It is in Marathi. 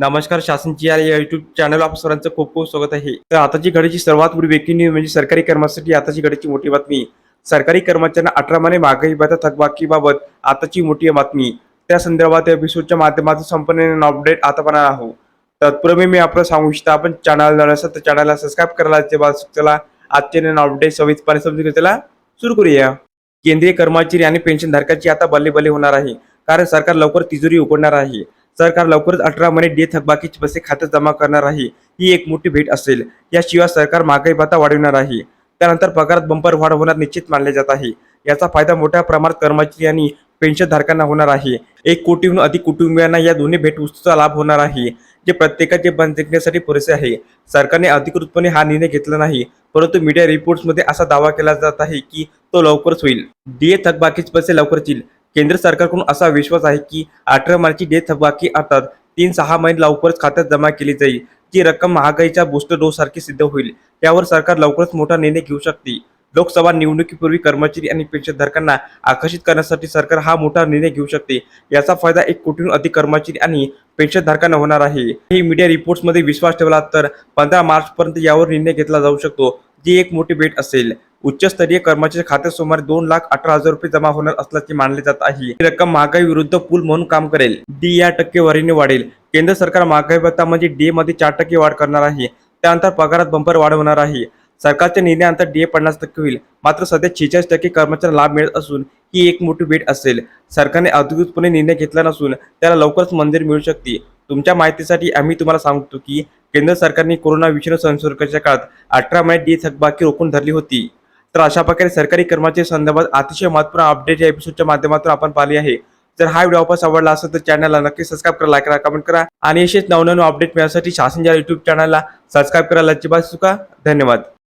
नमस्कार शासनची या युट्यूब चॅनल आप सर्वांचं खूप खूप स्वागत आहे. तर आताची घडीची सर्वात मोठी ब्रेकिंग न्यूज म्हणजे सरकारी कर्मचारी आताची घडीची मोठी बातमी. सरकारी कर्मचाऱ्यांना अठरा महिने महागाई भत्ता थकबाकीबाबत आताची मोठी बातमी. त्या संदर्भात एपिसोडच्या माध्यमातून संपूर्ण अपडेट आता पाहणार आहोत. तत्पूर्वी मी आपलं सांगू इच्छितो आपण चॅनल नवीन असेल तर चॅनलला सबस्क्राईब करायला जेव्हा चला. आजचे नवीन अपडेट सविस्तरपणे समजून त्याला सुरू करूया. केंद्रीय कर्मचारी आणि पेन्शनधारकाची आता बल्ले बल्ले होणार आहे. कारण सरकार लवकर तिजोरी उघडणार आहे. सरकार लवकरच अठरा महिने डे थकबाकीचे पैसे खात्यात जमा करणार आहे. ही एक मोठी भेट असेल. याशिवाय सरकार महागाई भत्ता वाढवणार आहे. त्यानंतर पगारात बंपर वाढ होणार निश्चित मानले जात आहे. याचा फायदा मोठ्या प्रमाणात कर्मचारी आणि पेन्शनधारकांना होणार आहे. एक कोटीहून अधिक कुटुंबियांना या दोन्ही भेटवस्तूचा लाभ होणार आहे. जे प्रत्येकाचे बंद जिंकण्यासाठी पुरेसे आहे. सरकारने अधिकृतपणे हा निर्णय घेतला नाही परंतु मीडिया रिपोर्ट्समध्ये असा दावा केला जात आहे की तो लवकरच होईल. डीए थकबाकीचे पैसे लवकरच येईल. केंद्र सरकारकडून असा विश्वास आहे की अठरा मार्चची डे थकबाकी अर्थात तीन सहा महिने लवकरच खात्यात जमा केली जाईल. जी रक्कम महागाईच्या बूस्टर डोस सारखी सिद्ध होईल. यावर सरकार लवकरच मोठा निर्णय घेऊ शकते. लोकसभा निवडणुकीपूर्वी कर्मचारी आणि पेन्शनधारकांना आकर्षित करण्यासाठी सरकार हा मोठा निर्णय घेऊ शकते. याचा फायदा एक कोटीहून अधिक कर्मचारी आणि पेन्शनधारकांना होणार आहे. ही मीडिया रिपोर्ट्समध्ये विश्वास ठेवला तर पंधरा मार्चपर्यंत यावर निर्णय घेतला जाऊ शकतो. जी एक मोठी भेट असेल. उच्चस्तरीय कर्मचारी खात्यात सुमारे दोन लाख अठरा हजार रुपये जमा होणार असल्याचे मानले जात आहे. ही रक्कम महागाई विरुद्ध पूल म्हणून काम करेल. डी या टक्केवारीने वाढेल. केंद्र सरकार महागाई भत्ता म्हणजे डी मध्ये चार टक्के वाढ करणार आहे. त्यानंतर पगारात बंपर वाढवणार आहे. सरकारच्या निर्णयानंतर डी ए पन्नास टक्के होईल. मात्र सध्या छेचाळीस टक्के कर्मचाऱ्यांना लाभ मिळत असून ही एक मोठी भेट असेल. सरकारने अधिकृतपणे निर्णय घेतला नसून त्याला लवकरच मंदिर मिळू शकते. तुमच्या माहितीसाठी आम्ही तुम्हाला सांगतो की केंद्र सरकारने कोरोना विषाणू संसर्गाच्या काळात अठरा महिने डी थकबाकी रोखून धरली होती. तर अशा प्रकारे सरकारी कर्मचारी संदर्भात अतिशय महत्त्वपूर्ण अपडेट या एपिसोडच्या माध्यमातून आपण पाहिले आहे. जर हा व्हिडिओ वापस आवडला असेल तर चॅनलला नक्की सबस्क्राईब करा लाईक करा कमेंट करा. आणि असेच नवनवीन अपडेट मिळण्यासाठी शासनच्या युट्यूब चॅनलला सबस्क्राईब करायला अजिबात चुका धन्यवाद.